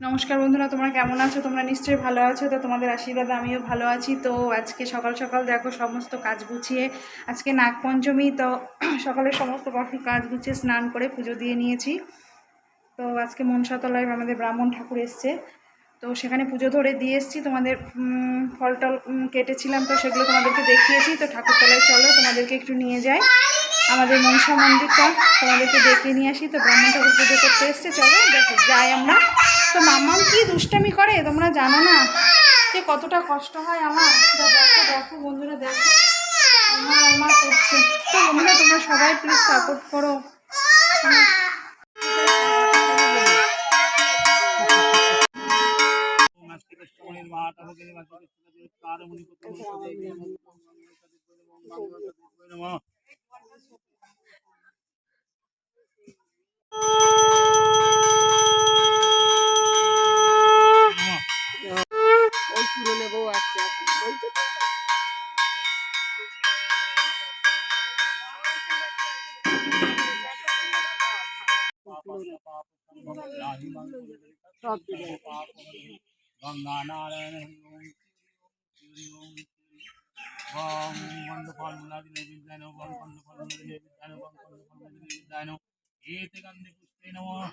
নমস্কার বন্ধুরা, তোমরা কেমন আছো? তোমরা নিশ্চয়ই ভালো আছো। তো তোমাদের আশীর্বাদে আমিও ভালো আছি। তো আজকে সকাল সকাল দেখো সমস্ত কাজ গুছিয়ে আজকে নাগপঞ্চমী, তো সকালে সমস্ত কাজ গুছিয়ে স্নান করে পুজো দিয়ে নিয়েছি। তো আজকে মনসাতলায় আমাদের ব্রাহ্মণ ঠাকুর এসছে। তো সেখানে পুজো ধরে দিয়ে এসেছি। তোমাদের ফল টল কেটেছিলাম, তো সেগুলো তোমাদেরকে দেখিয়েছি। তো ঠাকুরতলায় চলো, তোমাদেরকে একটু নিয়ে যাই। আমাদের মনসা মন্দিরটা তোমাদেরকে দেখে নিয়ে আসি। তো ব্রাহ্মণ ঠাকুর পুজো করতে এসছে। চলো, দেখো, যাই আমরা। তো মাম্মাম কি দুষ্টামি করে তোমরা জানো না যে কতটা কষ্ট হয় আমার দেখো দেখো বন্ধুরা দেখো আমার করছে তো বন্ধুরা তোমরা সবাই প্লিজ সাপোর্ট করো পুরনো বউ আসছে বলছে তো। সব দিবে গঙ্গানারায়ণ ওম মন্দফলমূলাদি নৈবিদ্যান ওম কন্দফলমূলাদি নৈবিদ্যান ওম কন্দফলমূলাদি নৈবিদ্যান এতে গন্ধে পুষ্পে নমঃ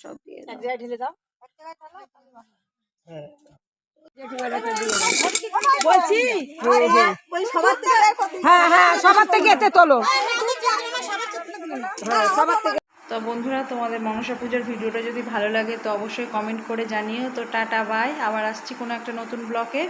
সব দিয়ে দাও। ঢেলে দাও। বলছি হ্যাঁ হ্যাঁ সবার থেকে এতে তোলো। হ্যাঁ সবার থেকে তো বন্ধুরা তোমাদের মনসা পুজোর ভিডিওটা যদি ভালো লাগে তো অবশ্যই কমেন্ট করে জানিও। তো টাটা বাই আবার আসছি কোনো একটা নতুন ব্লকে